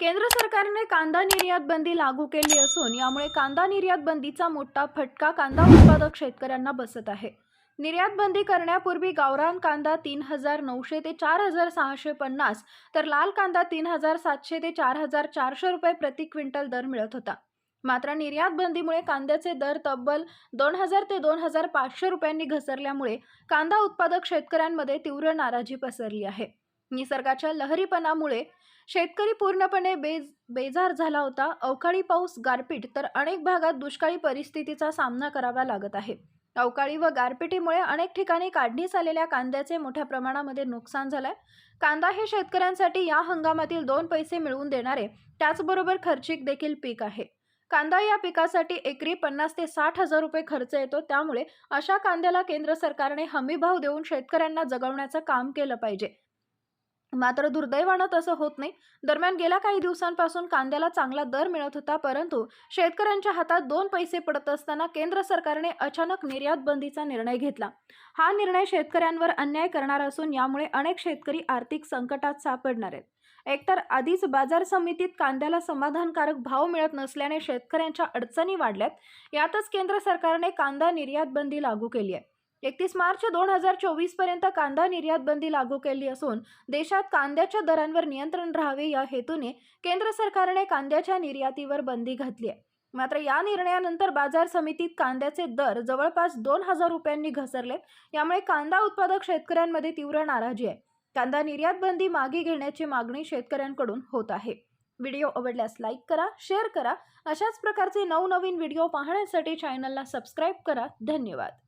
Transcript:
केंद्र सरकारने कांदा निर्यात बंदी लागू केली असून यामुळे कांदा निर्यात बंदीचा मोठा फटका कांदा उत्पादक शेतकऱ्यांना बसत आहे. निर्यात बंदी करण्यापूर्वी गावरान कांदा तीन हजार नऊशे ते चार हजार सहाशे पन्नास तर लाल कांदा तीन हजार सातशे ते चार हजार चारशे रुपये प्रति क्विंटल दर मिळत होता. मात्र निर्यात बंदीमुळे कांद्याचे दर तब्बल दोन हजार ते दोन हजार पाचशे रुपयांनी घसरल्यामुळे कांदा उत्पादक शेतकऱ्यांमध्ये तीव्र नाराजी पसरली आहे. निसर्गाच्या लहरीपणामुळे शेतकरी पूर्णपणे बेज बेजार झाला होता. अवकाळी पाऊस गारपीट तर अनेक भागात दुष्काळी परिस्थितीचा सामना करावा लागत आहे. अवकाळी व गारपिटीमुळे अनेक ठिकाणी काढणीस आलेल्या कांद्याचे मोठ्या प्रमाणामध्ये नुकसान झालंय. कांदा हे शेतकऱ्यांसाठी या हंगामातील दोन पैसे मिळवून देणारे त्याचबरोबर खर्चिक देखील पीक आहे. कांदा या पिकासाठी एकरी पन्नास ते साठ हजार रुपये खर्च येतो. त्यामुळे अशा कांद्याला केंद्र सरकारने हमीभाव देऊन शेतकऱ्यांना जगवण्याचं काम केलं पाहिजे. मात्र दुर्दैवानं तसं होत नाही. दरम्यान गेल्या काही दिवसांपासून कांद्याला चांगला दर मिळत होता परंतु शेतकऱ्यांच्या हातात दोन पैसे पडत असताना केंद्र सरकारने अचानक निर्यात बंदीचा निर्णय घेतला. हा निर्णय शेतकऱ्यांवर अन्याय करणार असून यामुळे अनेक शेतकरी आर्थिक संकटात सापडणार आहेत. एकतर आधीच बाजार समितीत कांद्याला समाधानकारक भाव मिळत नसल्याने शेतकऱ्यांच्या अडचणी वाढल्यात. यातच केंद्र सरकारने कांदा निर्यात बंदी लागू केली आहे. एकतीस मार्च दोन हजार चोवीसपर्यंत कांदा निर्यात बंदी लागू केली असून देशात कांद्याच्या दरांवर नियंत्रण राहावे या हेतूने केंद्र सरकारने कांद्याच्या निर्यातीवर बंदी घातली आहे. मात्र या निर्णयानंतर बाजार समितीत कांद्याचे दर जवळपास दोन हजार रुपयांनी घसरले यामुळे कांदा उत्पादक शेतकऱ्यांमध्ये तीव्र नाराजी आहे. कांदा निर्यात बंदी मागे घेण्याची मागणी शेतकऱ्यांकडून होत आहे. व्हिडिओ आवडल्यास लाईक करा शेअर करा. अशाच प्रकारचे नवनवीन व्हिडिओ पाहण्यासाठी चॅनलला सबस्क्राईब करा. धन्यवाद.